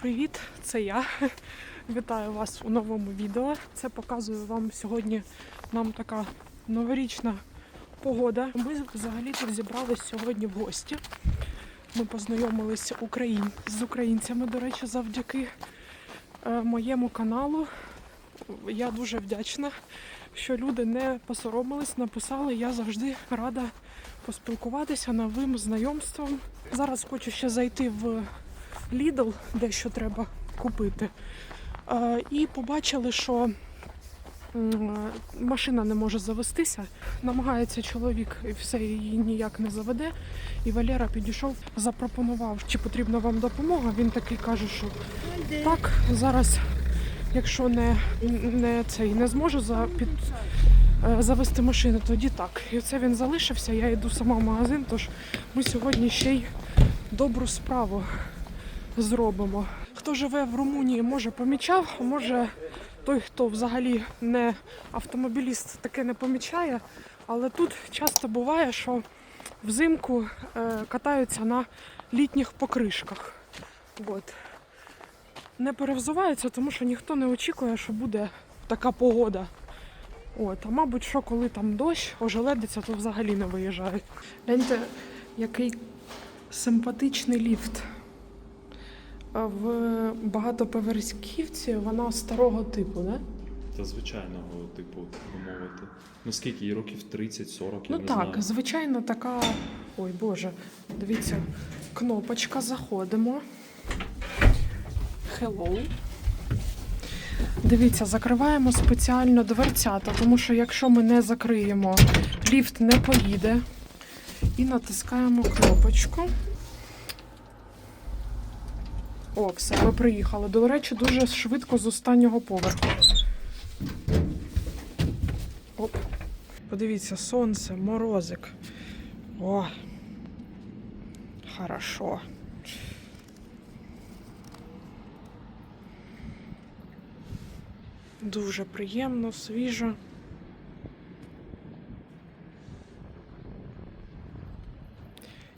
Привіт, це я. Вітаю вас у новому відео. Це показую вам сьогодні нам така новорічна погода. Ми взагалі тут зібрались сьогодні в гості. Ми познайомилися україн... з українцями, до речі, завдяки е, моєму каналу. Я дуже вдячна, що люди не посоромились, написали. Я завжди рада поспілкуватися новим знайомством. Зараз хочу ще зайти в Lidl, дещо треба купити. І побачили, що машина не може завестися. Намагається чоловік і все її ніяк не заведе. І Валера підійшов, запропонував, чи потрібна вам допомога. Він такий каже, що так, зараз, якщо не, не цей не зможу за під. е, Завести машину, тоді так. І це він залишився. Я йду сама в магазин, тож ми сьогодні ще й добру справу зробимо. Хто живе в Румунії, може помічав, а може той, хто взагалі не автомобіліст, таке не помічає. Але тут часто буває, що взимку е, катаються на літніх покришках. От. Не перевзуваються, тому що ніхто не очікує, що буде така погода. От, а мабуть, що коли там дощ, ожеледиться, то взагалі не виїжджають. Гляньте, який симпатичний ліфт. В багатоповерхівці вона старого типу, не? Та звичайного типу, так би мовити. Ну скільки їй років 30-40, я Ну не так, знаю. звичайно, така. Ой Боже, дивіться, кнопочка, заходимо. Hello. Дивіться, закриваємо спеціально дверцята, тому що якщо ми не закриємо, ліфт не поїде. І натискаємо кнопочку. О, все, ми приїхали. До речі, дуже швидко з останнього поверху. Оп. Подивіться, сонце, морозик. О. Хорошо. Дуже приємно, свіжо.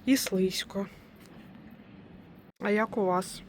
І слизько. А як у вас?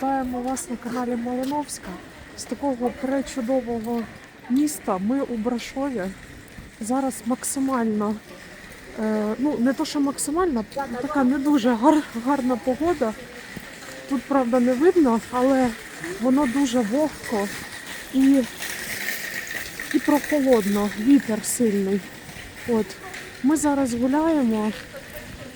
Вітаємо вас на каналі Малиновська. З такого пречудового міста ми у Брашові. Зараз максимально, е, ну не то, що максимально, така не дуже гар, гарна погода. Тут, правда, не видно, але воно дуже вогко і, і прохолодно, вітер сильний. От. Ми зараз гуляємо.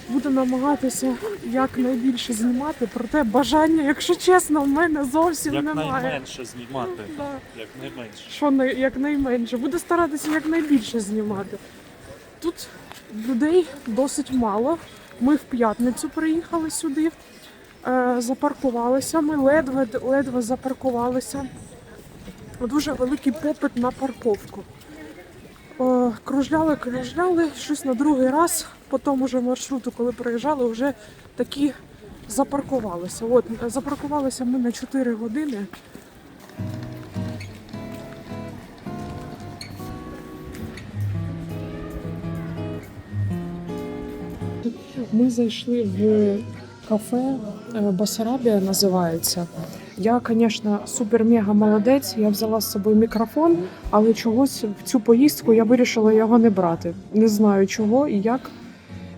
Буду намагатися якнайбільше знімати, проте бажання, якщо чесно, в мене зовсім немає. Якнайменше знімати. Да. Якнайменше. Що не, якнайменше. Буду старатися якнайбільше знімати. Тут людей досить мало. Ми в п'ятницю приїхали сюди, е, запаркувалися. Ми ледве, ледве запаркувалися. Дуже великий попит на парковку. Кружляли, кружляли, щось на другий раз по тому же маршруту, коли проїжджали, вже такі запаркувалися. От, запаркувалися ми на 4 години. Ми зайшли в кафе е, Басарабія називається. Я, звісно, супер-мега молодець. Я взяла з собою мікрофон, але чогось в цю поїздку я вирішила його не брати. Не знаю чого і як.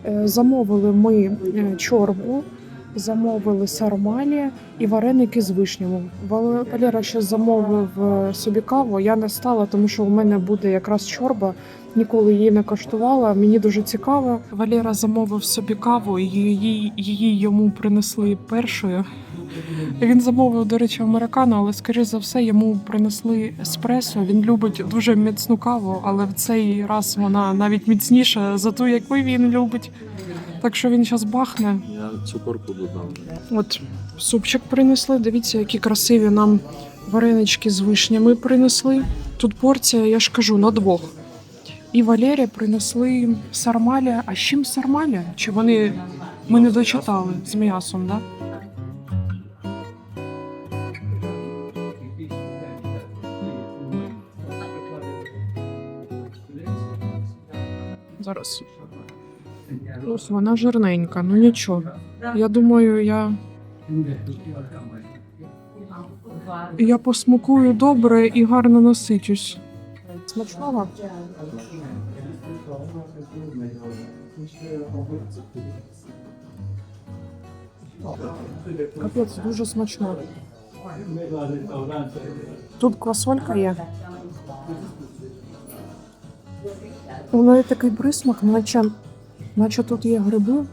Е, Замовили ми е, чорбу, замовили сармалі і вареники з вишнями. Вал- Валера ще замовив е, собі каву. Я не стала, тому що у мене буде якраз чорба. Ніколи її не коштувала. Мені дуже цікаво. Валера замовив собі каву, і її, її йому принесли першою. Він замовив, до речі, американо, але скоріш за все йому принесли еспресо. Він любить дуже міцну каву, але в цей раз вона навіть міцніша за ту, яку він любить. Так що він зараз бахне. Я цукорку додав. От супчик принесли. Дивіться, які красиві нам варенички з вишнями принесли. Тут порція, я ж кажу, на двох. І Валері принесли сармалі. А з чим сармалі? Чи вони ми не дочитали з м'ясом, да? Зараз. Ось вона жирненька, ну нічого. Я думаю, я. Я посмакую добре і гарно насичусь. Смачного? Капець, дуже смачно. Тут квасолька є. У неї такий присмак, наче, наче тут є гриби,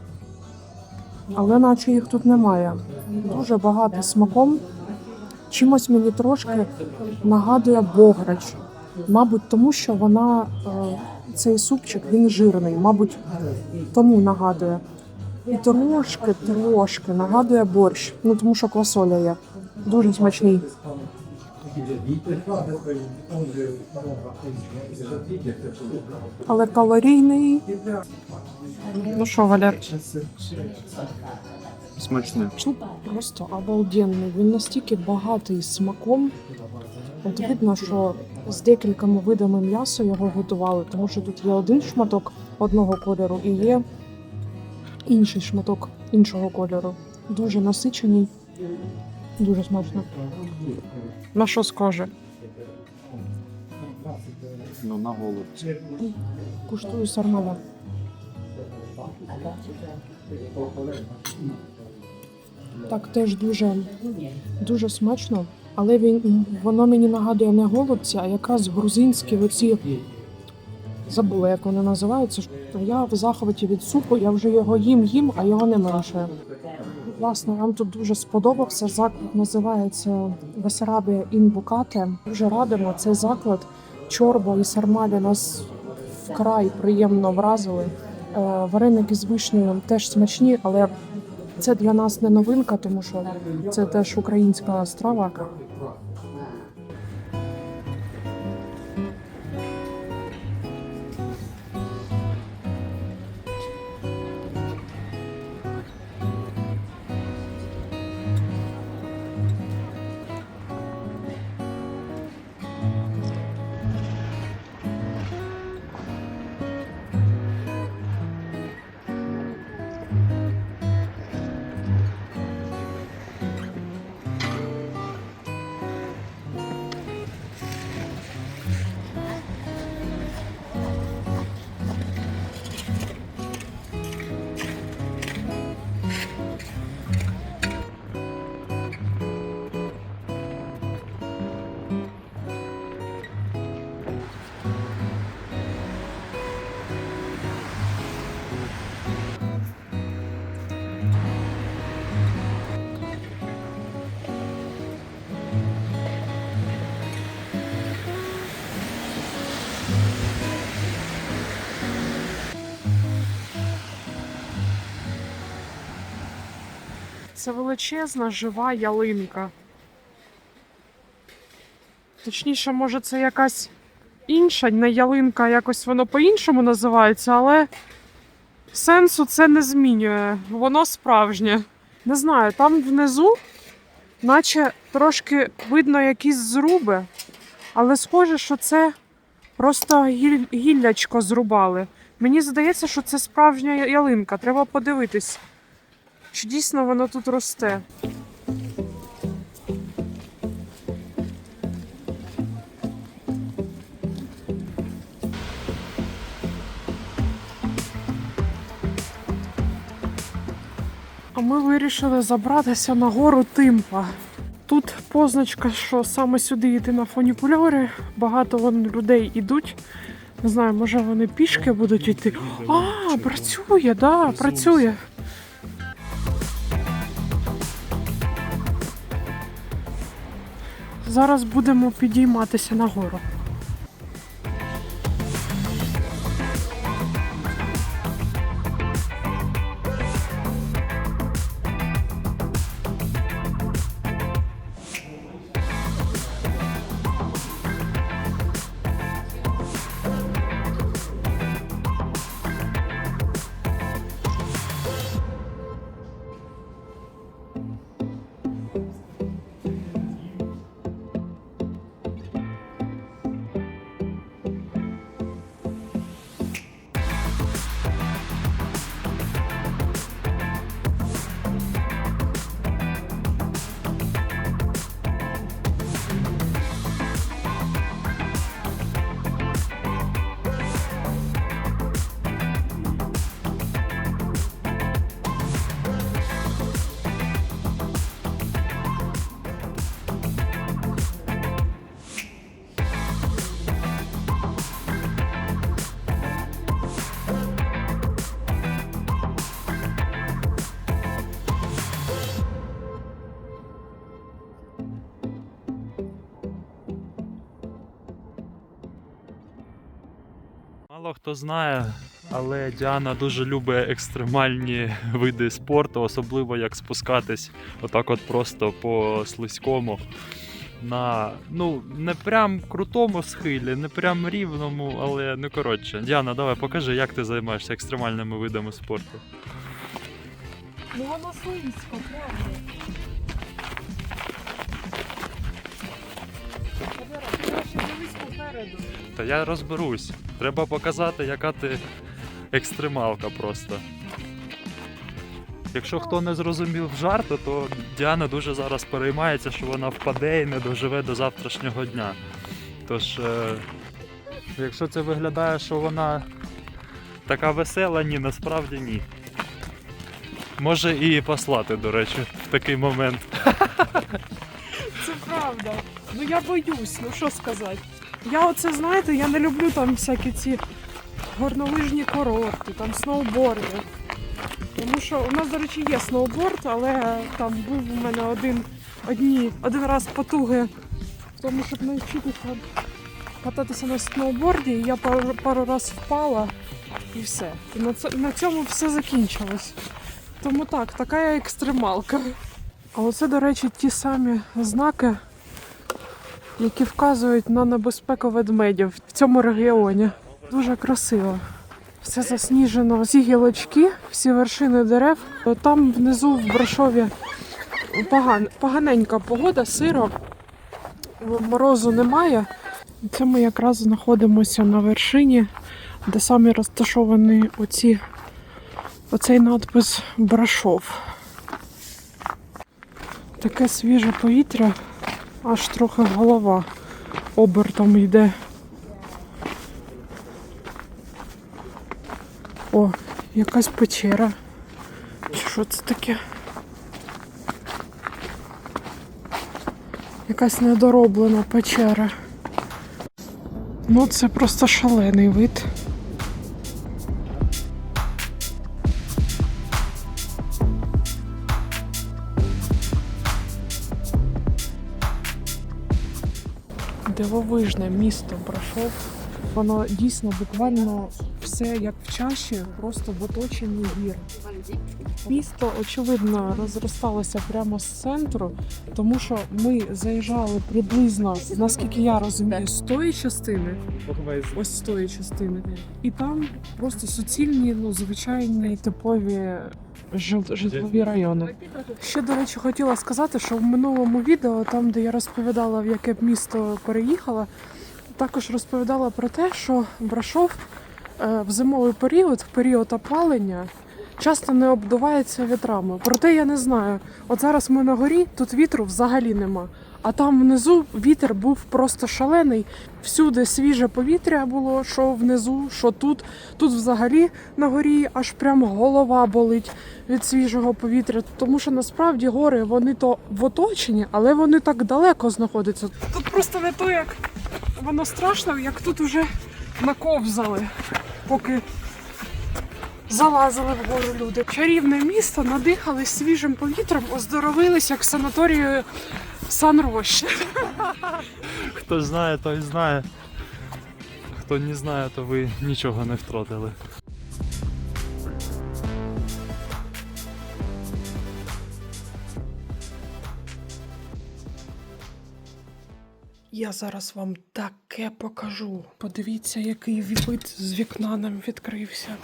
але наче їх тут немає. Дуже багато смаком. Чимось мені трошки нагадує бограч. Мабуть, тому що вона е, цей супчик він жирний, мабуть, тому нагадує. І трошки, трошки нагадує борщ. Ну тому що квасоля є. Дуже смачний. Але калорійний. Ну що, Валер? Смачне. Суп просто обалденний. Він настільки багатий смаком. От видно, що з декількома видами м'яса його готували, тому що тут є один шматок одного кольору і є інший шматок іншого кольору. Дуже насичений, дуже смачно. На що скаже? Ну, на голод. Куштую сармаля. Так, теж дуже, дуже смачно, але він, воно мені нагадує не голубці, а якраз грузинські оці забула, як вони називаються. Я в захваті від супу, я вже його їм їм, а його не менше. Власне, нам тут дуже сподобався. Заклад називається Бесарабія Інбукате. Дуже радимо цей заклад. Чорба і сармалі нас вкрай приємно вразили. Е, Вареники з вишнею теж смачні, але це для нас не новинка, тому що це теж українська страва. Це величезна жива ялинка. Точніше, може, це якась інша, не ялинка, якось воно по-іншому називається, але сенсу це не змінює. Воно справжнє. Не знаю, там внизу, наче трошки видно якісь зруби, але схоже, що це просто гіллячко зрубали. Мені здається, що це справжня ялинка. Треба подивитись, чи дійсно воно тут росте. А ми вирішили забратися на гору Тимпа. Тут позначка, що саме сюди йти на фунікульори. Багато вон людей ідуть. Не знаю, може вони пішки будуть йти. А, працює, да, працює. Зараз будемо підійматися нагору. Хто знає, але Діана дуже любить екстремальні види спорту, особливо як спускатись отак от просто по слизькому. На ну не прям крутому схилі, не прям рівному, але не коротше. Діана, давай покажи, як ти займаєшся екстремальними видами спорту. Ну воно слизько, правда. Та я розберусь. Треба показати, яка ти екстремалка просто. Якщо хто не зрозумів жарту, то Діана дуже зараз переймається, що вона впаде і не доживе до завтрашнього дня. Тож, е, якщо це виглядає, що вона така весела, ні, насправді ні. Може і послати, до речі, в такий момент. Це правда. Ну я боюсь, ну що сказати. Я оце, знаєте, я не люблю там всякі ці горнолижні курорти, там сноуборди. Тому що у нас, до речі, є сноуборд, але там був у мене один, одні, один раз потуги в тому, щоб навчитися кататися на сноуборді, і я пару, пару раз впала і все. І на, на цьому все закінчилось. Тому так, така я екстремалка. А оце, до речі, ті самі знаки, які вказують на небезпеку ведмедів в цьому регіоні. Дуже красиво. Все засніжено, всі гілочки, всі вершини дерев. Там внизу в Брашові поган, поганенька погода, сиро, морозу немає. Це ми якраз знаходимося на вершині, де самі розташовані оці, оцей надпис Брашов. Таке свіже повітря, аж трохи голова обертом йде. О, якась печера. Що це таке? Якась недороблена печера. Ну, це просто шалений вид. Дивовижне місто Брашов. Воно дійсно буквально все як в чаші, просто в оточенні гір. Місто, очевидно, розросталося прямо з центру, тому що ми заїжджали приблизно, наскільки я розумію, з тої частини, ось з тої частини, і там просто суцільні, ну звичайні типові житлові райони. Ще до речі, хотіла сказати, що в минулому відео, там де я розповідала, в яке б місто переїхала, також розповідала про те, що Брашов е, в зимовий період, в період опалення, часто не обдувається вітрами. Проте я не знаю. От зараз ми на горі, тут вітру взагалі нема. А там внизу вітер був просто шалений. Всюди свіже повітря було, що внизу, що тут. Тут взагалі на горі аж прям голова болить від свіжого повітря. Тому що насправді гори вони то в оточенні, але вони так далеко знаходяться. Тут просто не то, як воно страшно, як тут уже наковзали, поки залазили вгору люди. Чарівне місто, надихались свіжим повітрям, оздоровились як санаторію Санрощ. Хто знає, той знає. Хто не знає, то ви нічого не втратили. Я зараз вам таке покажу. Подивіться, який вид з вікна нам відкрився.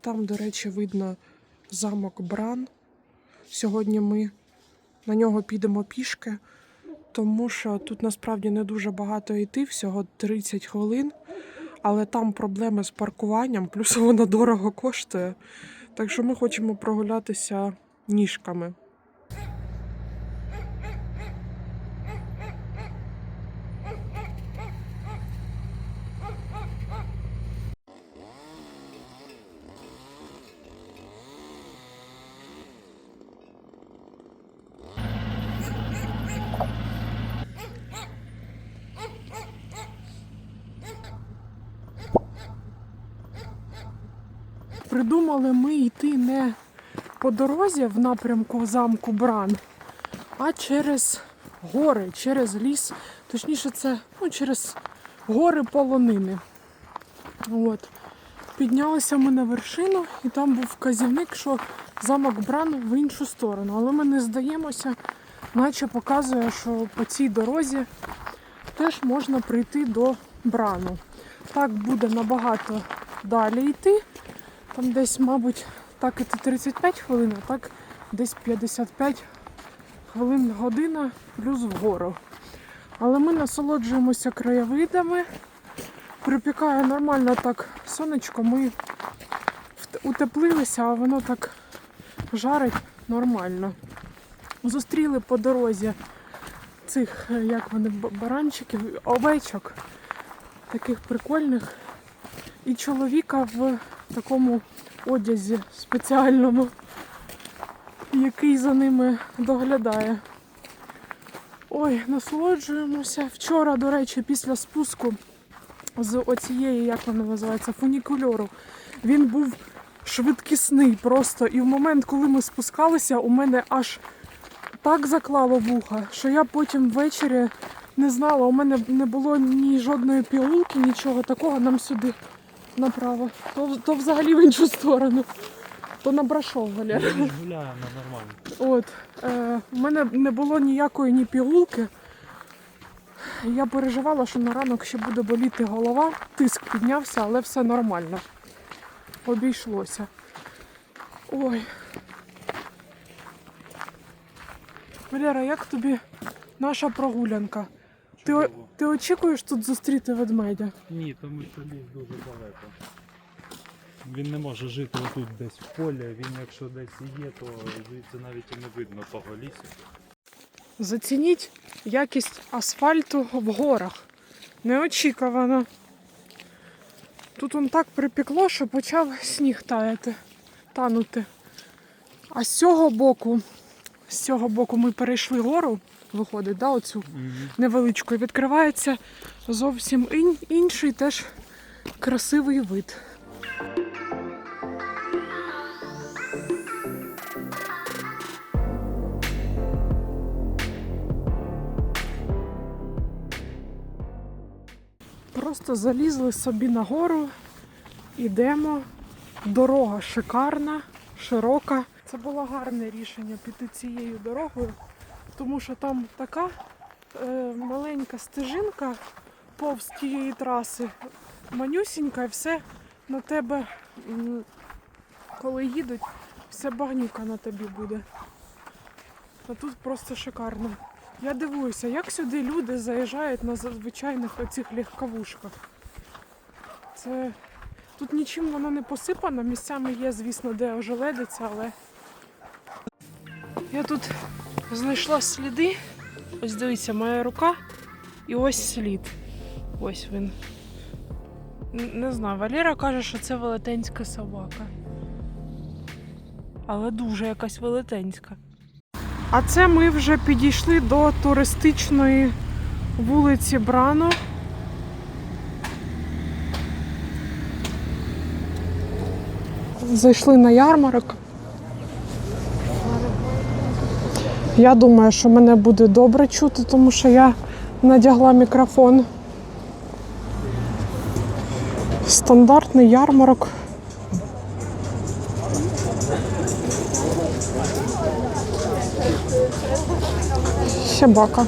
Там, до речі, видно замок Бран. Сьогодні ми на нього підемо пішки тому що тут насправді не дуже багато йти, всього 30 хвилин, але там проблеми з паркуванням, плюс воно дорого коштує. Так що ми хочемо прогулятися ніжками. Придумали ми йти не по дорозі в напрямку замку Бран, а через гори, через ліс. Точніше, це ну, через гори полонини. От. Піднялися ми на вершину, і там був вказівник, що замок Бран в іншу сторону. Але ми не здаємося, наче показує, що по цій дорозі теж можна прийти до Брану. Так буде набагато далі йти. Там десь, мабуть, так іти 35 хвилин, а так десь 55 хвилин година плюс вгору. Але ми насолоджуємося краєвидами. Припікає нормально так сонечко, ми утеплилися, а воно так жарить нормально. Зустріли по дорозі цих, е, як вони, баранчиків, овечок, таких прикольних. І чоловіка в такому одязі спеціальному, який за ними доглядає. Ой, насолоджуємося. Вчора, до речі, після спуску з оцієї, як вона називається, фунікульору, він був швидкісний просто. І в момент, коли ми спускалися, у мене аж так заклало вуха, що я потім ввечері не знала, у мене не було ні жодної пігулки, нічого такого нам сюди направо. То, то взагалі в іншу сторону. То на Брашов, Валер. Гуляємо нормально. От, е, в мене не було ніякої ні пігулки. Я переживала, що на ранок ще буде боліти голова. Тиск піднявся, але все нормально. Обійшлося. Ой. Валера, як тобі наша прогулянка? Ти, о- ти очікуєш тут зустріти ведмедя? Ні, тому що ліс дуже далеко. Він не може жити отут десь в полі, він якщо десь і є, то звідси навіть і не видно того лісу. Зацініть якість асфальту в горах. Неочікувано. Тут он так припекло, що почав сніг таяти, танути. А з цього боку, з цього боку ми перейшли гору, виходить, да, оцю невеличку, і відкривається зовсім ін- інший теж красивий вид. Просто залізли собі на гору, ідемо. Дорога шикарна, широка. Це було гарне рішення піти цією дорогою, тому що там така е, маленька стежинка повз тієї траси, манюсінька, і все на тебе, коли їдуть, все багнюка на тобі буде. А тут просто шикарно. Я дивуюся, як сюди люди заїжджають на звичайних оцих легковушках. Це тут нічим воно не посипано. Місцями є, звісно, де ожеледиться, але я тут знайшла сліди. Ось дивіться, моя рука і ось слід. Ось він. Не знаю, Валера каже, що це велетенська собака. Але дуже якась велетенська. А це ми вже підійшли до туристичної вулиці Брано. Зайшли на ярмарок. Я думаю, що мене буде добре чути, тому що я надягла мікрофон. Стандартний ярмарок. Собака.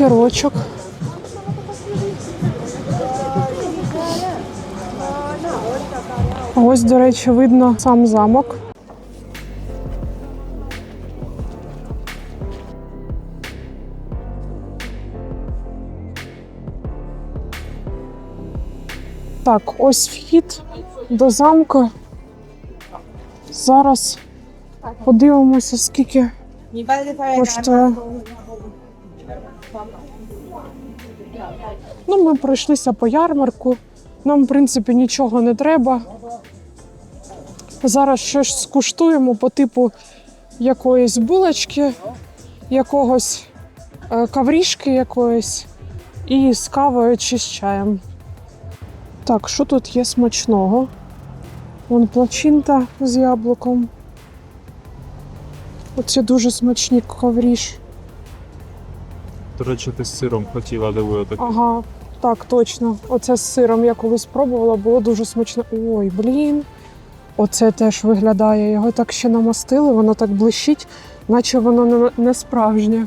Сирочок. Ось, до речі, видно сам замок. Так, ось вхід до замку. Зараз подивимося, скільки коштує. Ну, ми пройшлися по ярмарку. Нам, в принципі, нічого не треба. Зараз щось скуштуємо по типу якоїсь булочки, якогось е, каврішки якоїсь і з кавою чи з чаєм. Так, що тут є смачного? Вон плачинта з яблуком. Оці дуже смачні ковріш. До речі, ти з сиром хотіла дивую так. Ага, так, точно. Оце з сиром я колись пробувала, було дуже смачно. Ой, блін. Оце теж виглядає. Його так ще намастили, воно так блищить, наче воно не справжнє.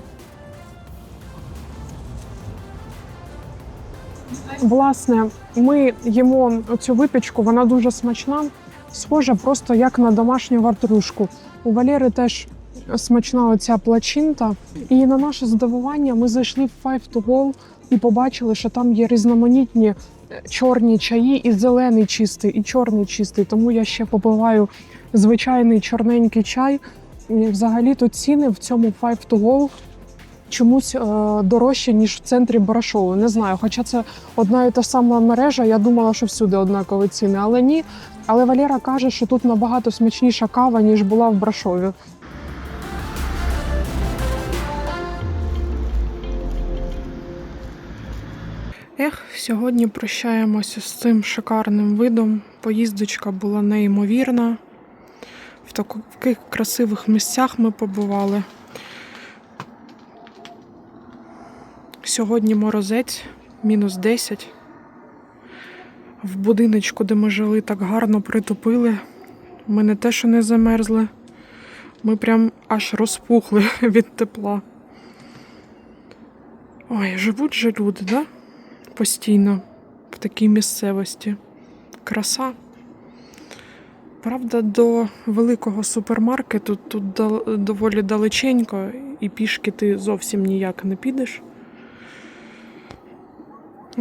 Власне, ми їмо цю випічку, вона дуже смачна, схожа просто як на домашню вартрушку. У Валєри теж смачна оця плачинта. І на наше здивування ми зайшли в Five to Go і побачили, що там є різноманітні е, чорні чаї, і зелений чистий, і чорний чистий. Тому я ще попиваю звичайний чорненький чай. І взагалі тут ціни в цьому Five to Go чомусь е, дорожче, ніж в центрі Барашову. Не знаю, хоча це одна і та сама мережа. Я думала, що всюди однакові ціни, але ні. Але Валера каже, що тут набагато смачніша кава, ніж була в Брашові. Ех, сьогодні прощаємося з цим шикарним видом. Поїздочка була неймовірна. В таких красивих місцях ми побували. Сьогодні морозець, мінус 10. В будиночку, де ми жили, так гарно притопили. Ми не те, що не замерзли. Ми прям аж розпухли від тепла. Ой, живуть же люди, да? Постійно в такій місцевості. Краса. Правда, до великого супермаркету тут доволі далеченько, і пішки ти зовсім ніяк не підеш.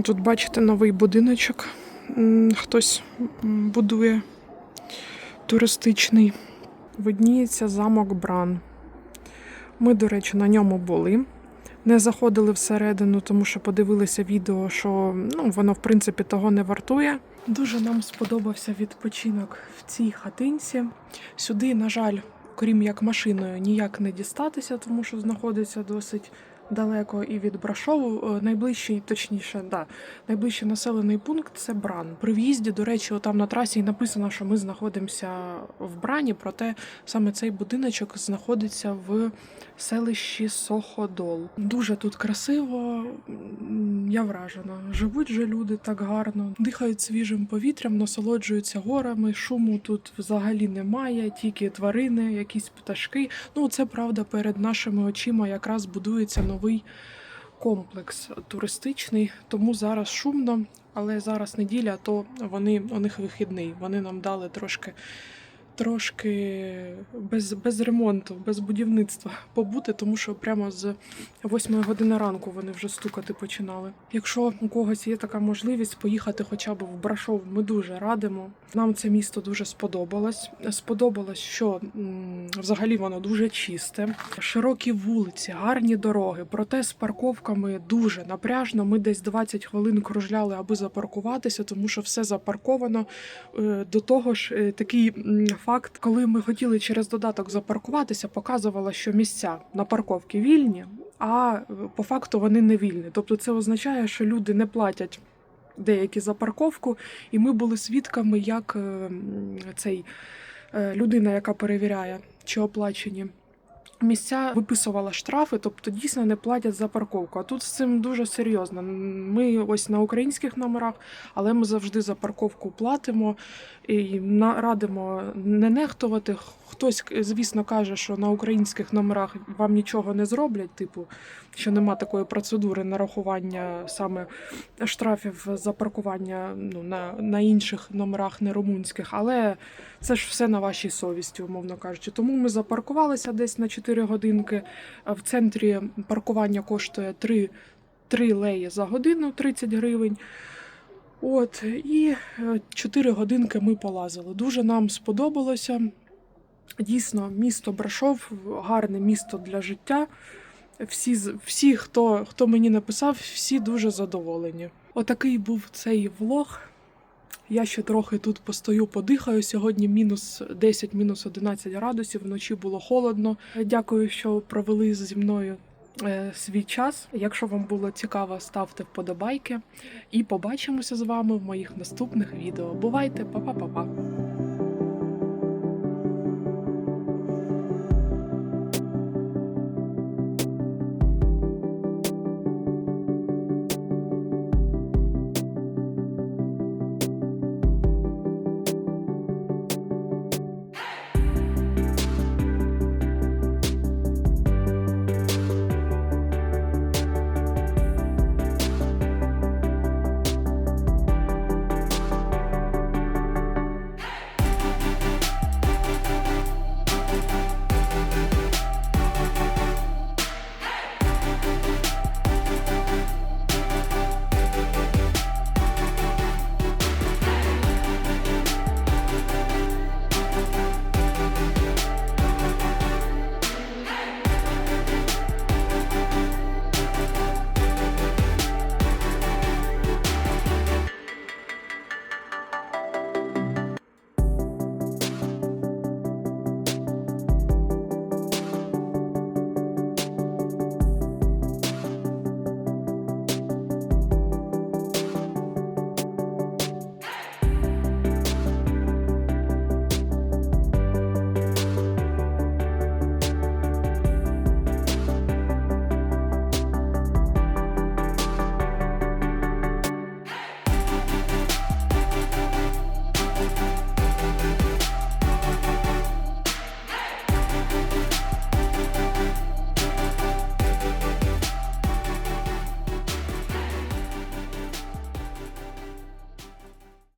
Тут бачите новий будиночок. Хтось будує туристичний. видніється замок Бран. Ми, до речі, на ньому були. Не заходили всередину, тому що подивилися відео, що ну, воно, в принципі, того не вартує. Дуже нам сподобався відпочинок в цій хатинці. Сюди, на жаль, крім як машиною, ніяк не дістатися, тому що знаходиться досить далеко і від Брашову. Е, Найближчий, точніше, да, найближчий населений пункт це Бран. При в'їзді, до речі, там на трасі й написано, що ми знаходимося в Брані, проте саме цей будиночок знаходиться в селищі Соходол. Дуже тут красиво, я вражена. Живуть же люди так гарно, дихають свіжим повітрям, насолоджуються горами. Шуму тут взагалі немає, тільки тварини, якісь пташки. Ну, це правда, перед нашими очима якраз будується новий комплекс туристичний, тому зараз шумно. Але зараз неділя, то вони у них вихідний. Вони нам дали трошки, трошки без, без ремонту, без будівництва побути, тому що прямо з 8 години ранку вони вже стукати починали. Якщо у когось є така можливість поїхати хоча б в Брашов, ми дуже радимо. Нам це місто дуже сподобалось. Сподобалось, що взагалі воно дуже чисте, широкі вулиці, гарні дороги. Проте з парковками дуже напряжно. Ми десь 20 хвилин кружляли, аби запаркуватися, тому що все запарковано. Е, До того ж, е, такий факт, коли ми хотіли через додаток запаркуватися, показувало, що місця на парковці вільні, а е, по факту вони не вільні. Тобто це означає, що люди не платять. Деякі за парковку, і ми були свідками, як е, цей е, людина, яка перевіряє, чи оплачені місця, виписувала штрафи, тобто дійсно не платять за парковку. А тут з цим дуже серйозно. Ми ось на українських номерах, але ми завжди за парковку платимо і радимо не нехтувати. Хтось, звісно, каже, що на українських номерах вам нічого не зроблять, типу, що нема такої процедури нарахування саме штрафів за паркування ну, на, на інших номерах, не румунських, але це ж все на вашій совісті, умовно кажучи. Тому ми запаркувалися десь на 4 годинки. В центрі паркування коштує 3, 3 леї за годину 30 гривень. От, і 4 годинки ми полазили. Дуже нам сподобалося. Дійсно, місто Брашов гарне місто для життя. Всі, всі хто, хто мені написав, всі дуже задоволені. Отакий був цей влог. Я ще трохи тут постою, подихаю. Сьогодні мінус 10, мінус 11 градусів. Вночі було холодно. Дякую, що провели зі мною е, свій час. Якщо вам було цікаво, ставте вподобайки. І побачимося з вами в моїх наступних відео. Бувайте, па-па-па-па!